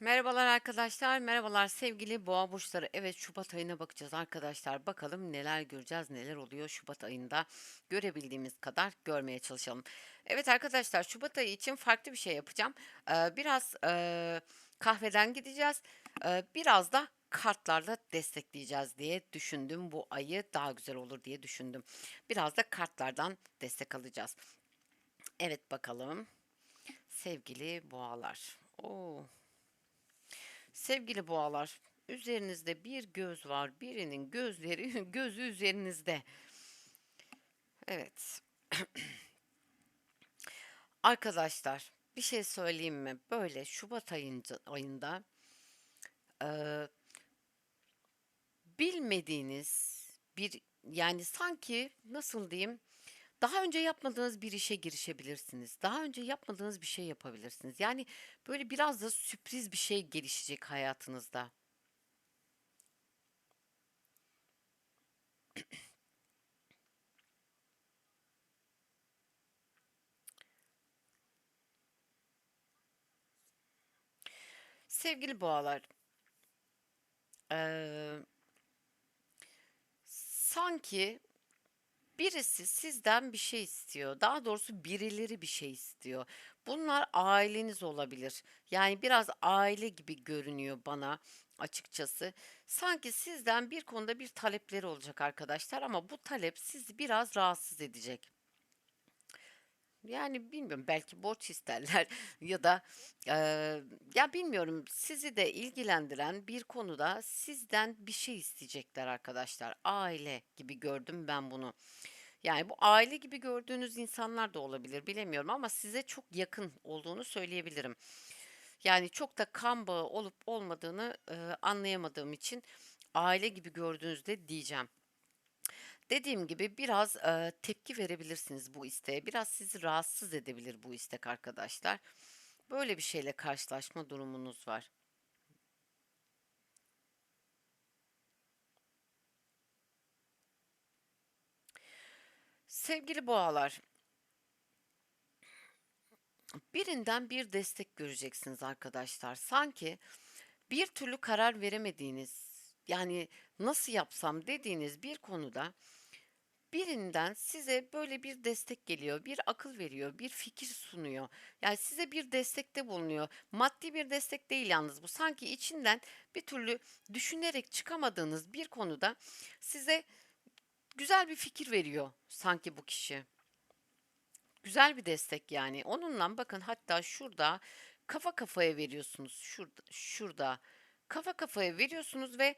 Merhabalar arkadaşlar, merhabalar sevgili boğa burçları. Evet Şubat ayına bakacağız arkadaşlar. Bakalım neler göreceğiz, neler oluyor Şubat ayında. Görebildiğimiz kadar görmeye çalışalım. Evet arkadaşlar Şubat ayı için farklı bir şey yapacağım. Ee, biraz e, kahveden gideceğiz. Ee, biraz da kartlarla destekleyeceğiz diye düşündüm. Bu ayı daha güzel olur diye düşündüm. Biraz da kartlardan destek alacağız. Evet bakalım. Sevgili boğalar. Oo. Sevgili boğalar, üzerinizde bir göz var. Birinin gözleri gözü üzerinizde. Evet. Arkadaşlar, bir şey söyleyeyim mi? Böyle Şubat ayınca, ayında eee, bilmediğiniz bir yani sanki nasıl diyeyim? Daha önce yapmadığınız bir işe girişebilirsiniz. Daha önce yapmadığınız bir şey yapabilirsiniz. Yani böyle biraz da sürpriz bir şey gelişecek hayatınızda. Sevgili boğalar, eee, sanki birisi sizden bir şey istiyor. Daha doğrusu birileri bir şey istiyor. Bunlar aileniz olabilir. Yani biraz aile gibi görünüyor bana açıkçası. Sanki sizden bir konuda bir talepleri olacak arkadaşlar ama bu talep sizi biraz rahatsız edecek. Yani bilmiyorum belki borç isterler ya da eee, ya bilmiyorum sizi de ilgilendiren bir konuda sizden bir şey isteyecekler arkadaşlar. Aile gibi gördüm ben bunu. Yani bu aile gibi gördüğünüz insanlar da olabilir bilemiyorum ama size çok yakın olduğunu söyleyebilirim. Yani çok da kan bağı olup olmadığını eee, anlayamadığım için aile gibi gördüğünüzde diyeceğim. Dediğim gibi biraz eee, tepki verebilirsiniz bu isteğe. Biraz sizi rahatsız edebilir bu istek arkadaşlar. Böyle bir şeyle karşılaşma durumunuz var. Sevgili boğalar, birinden bir destek göreceksiniz arkadaşlar. Sanki bir türlü karar veremediğiniz, yani nasıl yapsam dediğiniz bir konuda Birinden size böyle bir destek geliyor, bir akıl veriyor, bir fikir sunuyor. Yani size bir destekte bulunuyor. Maddi bir destek değil yalnız bu. Sanki içinden bir türlü düşünerek çıkamadığınız bir konuda size güzel bir fikir veriyor sanki bu kişi. Güzel bir destek yani. Onunla bakın hatta şurada kafa kafaya veriyorsunuz. Şurada, şurada kafa kafaya veriyorsunuz ve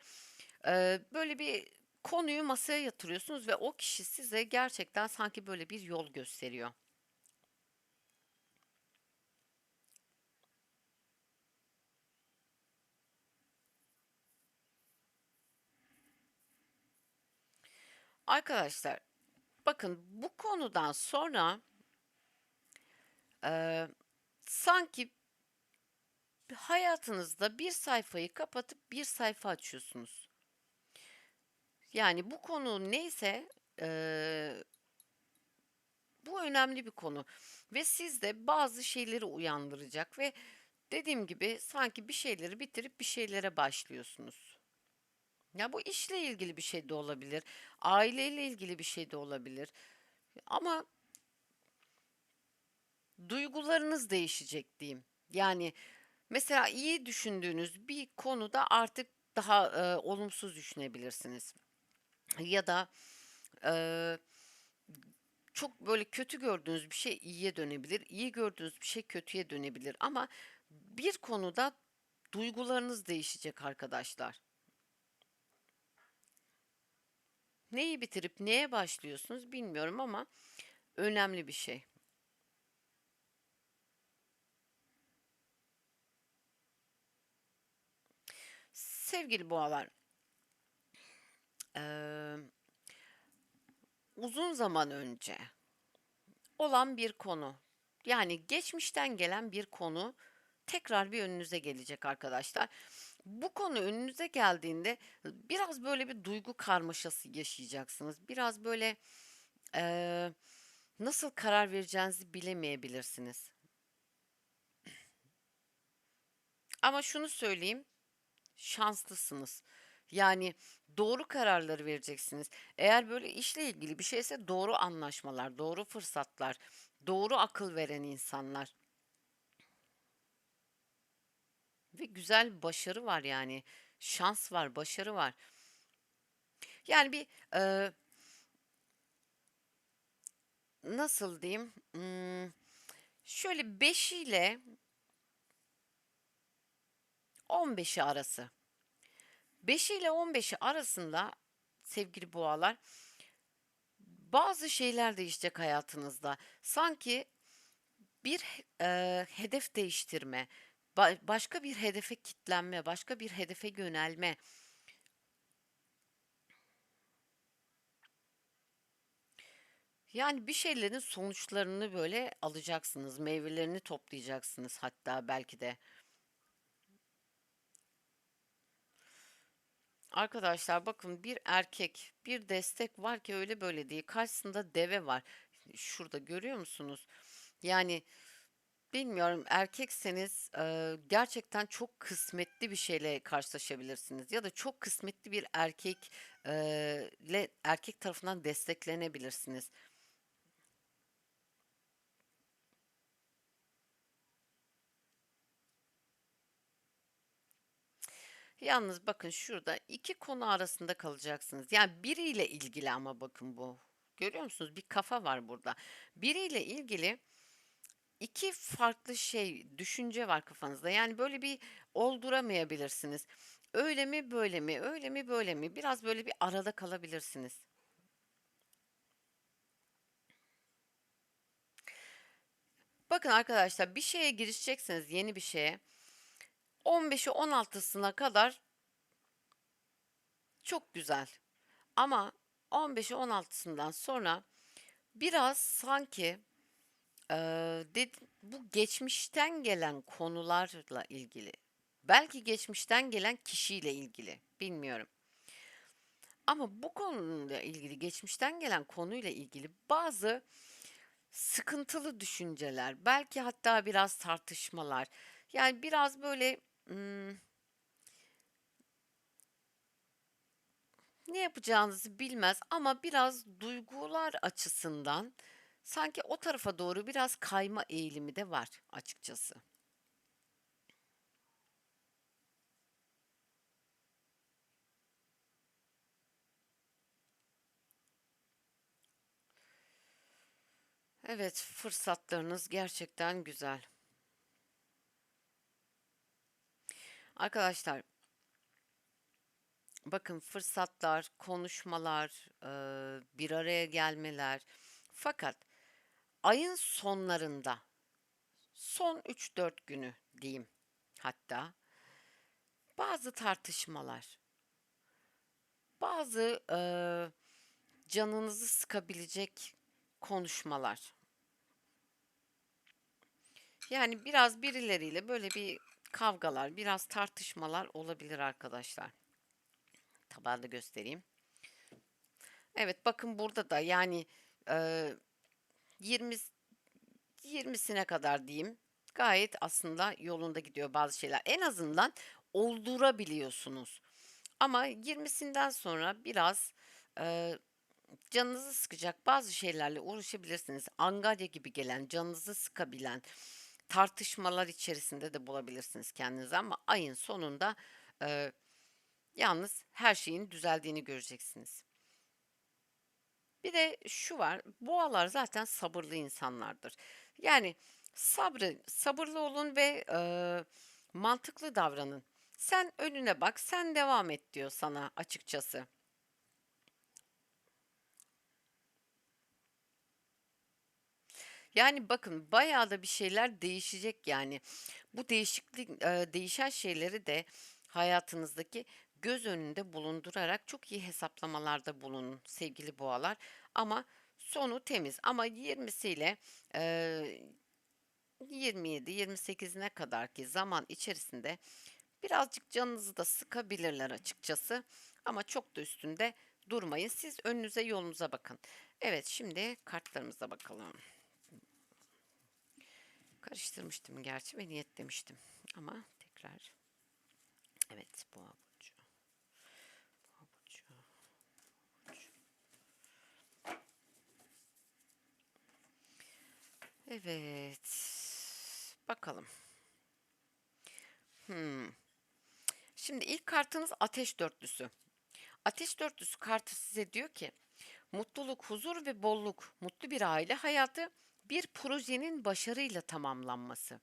e, böyle bir konuyu masaya yatırıyorsunuz ve o kişi size gerçekten sanki böyle bir yol gösteriyor. Arkadaşlar bakın bu konudan sonra e, sanki hayatınızda bir sayfayı kapatıp bir sayfa açıyorsunuz. Yani bu konu neyse e, bu önemli bir konu ve sizde bazı şeyleri uyandıracak ve dediğim gibi sanki bir şeyleri bitirip bir şeylere başlıyorsunuz. Ya bu işle ilgili bir şey de olabilir, aileyle ilgili bir şey de olabilir. Ama duygularınız değişecek diyeyim. Yani mesela iyi düşündüğünüz bir konuda artık daha e, olumsuz düşünebilirsiniz. Ya da e, çok böyle kötü gördüğünüz bir şey iyiye dönebilir, iyi gördüğünüz bir şey kötüye dönebilir. Ama bir konuda duygularınız değişecek arkadaşlar. Neyi bitirip neye başlıyorsunuz bilmiyorum ama önemli bir şey. Sevgili boğalar, eee, uzun zaman önce olan bir konu. Yani geçmişten gelen bir konu tekrar bir önünüze gelecek arkadaşlar. Bu konu önünüze geldiğinde biraz böyle bir duygu karmaşası yaşayacaksınız. Biraz böyle eee, nasıl karar vereceğinizi bilemeyebilirsiniz. Ama şunu söyleyeyim, şanslısınız. Yani doğru kararları vereceksiniz. Eğer böyle işle ilgili bir şeyse doğru anlaşmalar, doğru fırsatlar, doğru akıl veren insanlar ve güzel başarı var yani. Şans var, başarı var. Yani bir e, nasıl diyeyim? Hmm, şöyle 5 ile 15'i arası. 5 ile 15'i arasında sevgili boğalar bazı şeyler değişecek hayatınızda. Sanki bir e, hedef değiştirme, ba- başka bir hedefe kitlenme, başka bir hedefe yönelme. Yani bir şeylerin sonuçlarını böyle alacaksınız, meyvelerini toplayacaksınız hatta belki de. Arkadaşlar bakın bir erkek, bir destek var ki öyle böyle değil. Karşısında deve var. Şurada görüyor musunuz? Yani bilmiyorum erkekseniz e, gerçekten çok kısmetli bir şeyle karşılaşabilirsiniz. Ya da çok kısmetli bir erkek e, le erkek tarafından desteklenebilirsiniz. Yalnız bakın şurada iki konu arasında kalacaksınız. Yani biriyle ilgili ama bakın bu. Görüyor musunuz? Bir kafa var burada. Biriyle ilgili iki farklı şey, düşünce var kafanızda. Yani böyle bir olduramayabilirsiniz. Öyle mi, böyle mi, öyle mi, böyle mi? Biraz böyle bir arada kalabilirsiniz. Bakın arkadaşlar bir şeye girişeceksiniz, yeni bir şeye. 15'i 16'sına kadar çok güzel. Ama 15'i 16'sından sonra biraz sanki eee, ded- bu geçmişten gelen konularla ilgili. Belki geçmişten gelen kişiyle ilgili. Bilmiyorum. Ama bu konuyla ilgili, geçmişten gelen konuyla ilgili bazı sıkıntılı düşünceler, belki hatta biraz tartışmalar. Yani biraz böyle hmm, ne yapacağınızı bilmez ama biraz duygular açısından sanki o tarafa doğru biraz kayma eğilimi de var açıkçası. Evet, fırsatlarınız gerçekten güzel. Arkadaşlar, bakın fırsatlar, konuşmalar, bir araya gelmeler. Fakat ayın sonlarında, son üç dört günü diyeyim hatta, bazı tartışmalar, bazı eee, canınızı sıkabilecek konuşmalar. Yani biraz birileriyle böyle bir kavgalar, biraz tartışmalar olabilir arkadaşlar. Tabağında göstereyim. Evet bakın burada da yani e, 20 20'sine kadar diyeyim. Gayet aslında yolunda gidiyor bazı şeyler. En azından oldurabiliyorsunuz. Ama 20'sinden sonra biraz e, canınızı sıkacak bazı şeylerle uğraşabilirsiniz. Angarya gibi gelen, canınızı sıkabilen tartışmalar içerisinde de bulabilirsiniz kendinizi ama ayın sonunda e, yalnız her şeyin düzeldiğini göreceksiniz. Bir de şu var, boğalar zaten sabırlı insanlardır. Yani sabrı, sabırlı olun ve e, mantıklı davranın. Sen önüne bak, sen devam et diyor sana açıkçası. Yani bakın bayağı da bir şeyler değişecek yani. Bu değişiklik değişen şeyleri de hayatınızdaki göz önünde bulundurarak çok iyi hesaplamalarda bulunun sevgili boğalar. Ama sonu temiz. Ama 20'siyle e, 27-28'ine kadar ki zaman içerisinde birazcık canınızı da sıkabilirler açıkçası. Ama çok da üstünde durmayın. Siz önünüze yolunuza bakın. Evet şimdi kartlarımıza bakalım. Karıştırmıştım gerçi ve niyetlemiştim. Ama tekrar. Evet boğa burcu. Boğa burcu. Evet. Bakalım. Hmm. Şimdi ilk kartınız ateş dörtlüsü. Ateş dörtlüsü kartı size diyor ki mutluluk, huzur ve bolluk, mutlu bir aile hayatı bir projenin başarıyla tamamlanması.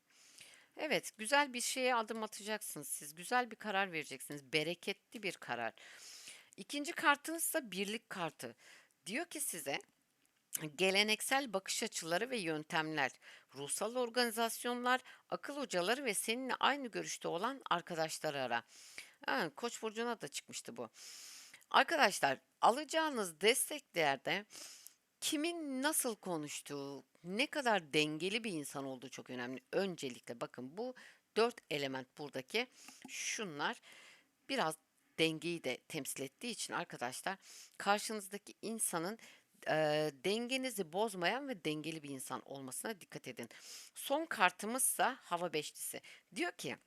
Evet, güzel bir şeye adım atacaksınız siz. Güzel bir karar vereceksiniz. Bereketli bir karar. İkinci kartınız ise birlik kartı. Diyor ki size geleneksel bakış açıları ve yöntemler, ruhsal organizasyonlar, akıl hocaları ve seninle aynı görüşte olan arkadaşları ara. Ha, Koç burcuna da çıkmıştı bu. Arkadaşlar, alacağınız desteklerde kimin nasıl konuştuğu, ne kadar dengeli bir insan olduğu çok önemli. Öncelikle bakın bu dört element buradaki şunlar biraz dengeyi de temsil ettiği için arkadaşlar karşınızdaki insanın eee, dengenizi bozmayan ve dengeli bir insan olmasına dikkat edin. Son kartımızsa hava beşlisi. Diyor ki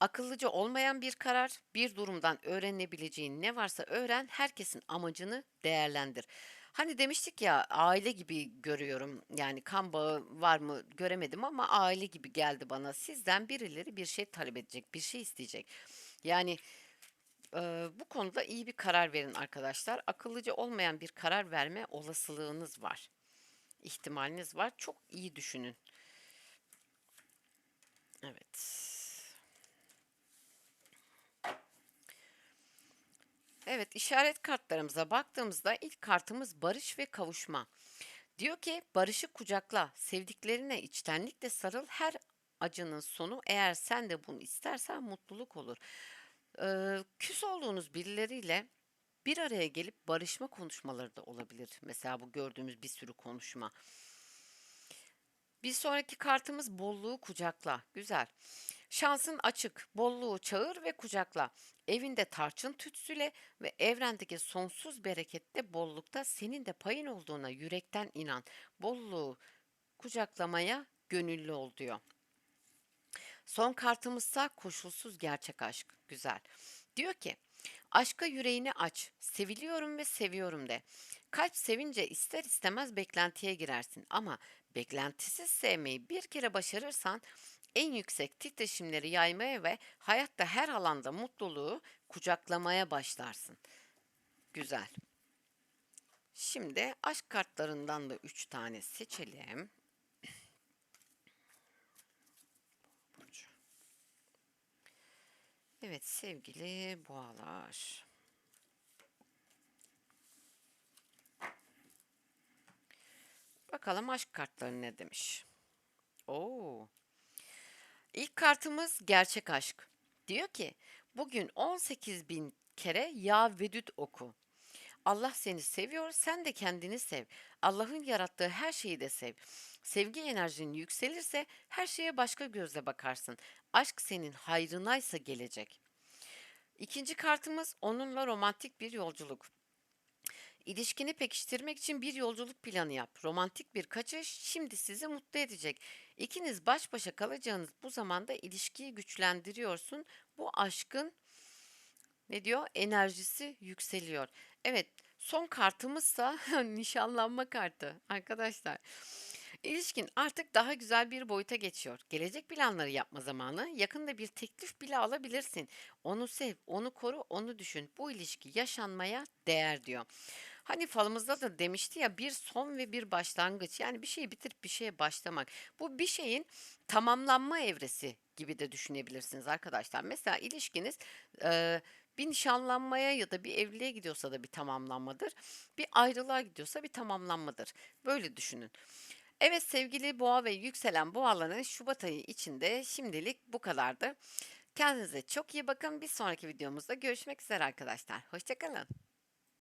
akıllıca olmayan bir karar, bir durumdan öğrenebileceğin ne varsa öğren, herkesin amacını değerlendir. Hani demiştik ya aile gibi görüyorum yani kan bağı var mı göremedim ama aile gibi geldi bana. Sizden birileri bir şey talep edecek, bir şey isteyecek. Yani Eee, bu konuda iyi bir karar verin arkadaşlar. Akıllıca olmayan bir karar verme olasılığınız var. İhtimaliniz var. Çok iyi düşünün. Evet. Evet, işaret kartlarımıza baktığımızda ilk kartımız barış ve kavuşma. Diyor ki barışı kucakla, sevdiklerine içtenlikle sarıl. Her acının sonu eğer sen de bunu istersen mutluluk olur. Eee, küs olduğunuz birileriyle bir araya gelip barışma konuşmaları da olabilir. Mesela bu gördüğümüz bir sürü konuşma. Bir sonraki kartımız bolluğu kucakla. Güzel. Şansın açık, bolluğu çağır ve kucakla. Evinde tarçın tütsüle ve evrendeki sonsuz berekette bollukta senin de payın olduğuna yürekten inan. Bolluğu kucaklamaya gönüllü ol diyor. Son kartımızsa koşulsuz gerçek aşk. Güzel. Diyor ki aşka yüreğini aç. Seviliyorum ve seviyorum de. Kalp sevince ister istemez beklentiye girersin ama beklentisiz sevmeyi bir kere başarırsan en yüksek titreşimleri yaymaya ve hayatta her alanda mutluluğu kucaklamaya başlarsın. Güzel. Şimdi aşk kartlarından da 3 tane seçelim. Evet sevgili boğalar. Bakalım aşk kartları ne demiş. Oo. İlk kartımız gerçek aşk. Diyor ki bugün 18 bin kere Ya Vedüd oku. Allah seni seviyor, sen de kendini sev. Allah'ın yarattığı her şeyi de sev. Sevgi enerjin yükselirse her şeye başka gözle bakarsın. Aşk senin hayrınaysa gelecek. İkinci kartımız onunla romantik bir yolculuk. İlişkini pekiştirmek için bir yolculuk planı yap. Romantik bir kaçış şimdi sizi mutlu edecek. İkiniz baş başa kalacağınız bu zamanda ilişkiyi güçlendiriyorsun. Bu aşkın ne diyor? Enerjisi yükseliyor. Evet, son kartımızsa nişanlanma kartı arkadaşlar. İlişkin artık daha güzel bir boyuta geçiyor. Gelecek planları yapma zamanı. Yakında bir teklif bile alabilirsin. Onu sev, onu koru, onu düşün. Bu ilişki yaşanmaya değer diyor. Hani falımızda da demişti ya bir son ve bir başlangıç. Yani bir şeyi bitirip bir şeye başlamak. Bu bir şeyin tamamlanma evresi gibi de düşünebilirsiniz arkadaşlar. Mesela ilişkiniz eee, bir nişanlanmaya ya da bir evliliğe gidiyorsa da bir tamamlanmadır. Bir ayrılığa gidiyorsa bir tamamlanmadır. Böyle düşünün. Evet sevgili boğa ve yükselen boğaların Şubat ayı içinde şimdilik bu kadardı. Kendinize çok iyi bakın. Bir sonraki videomuzda görüşmek üzere arkadaşlar. Hoşçakalın.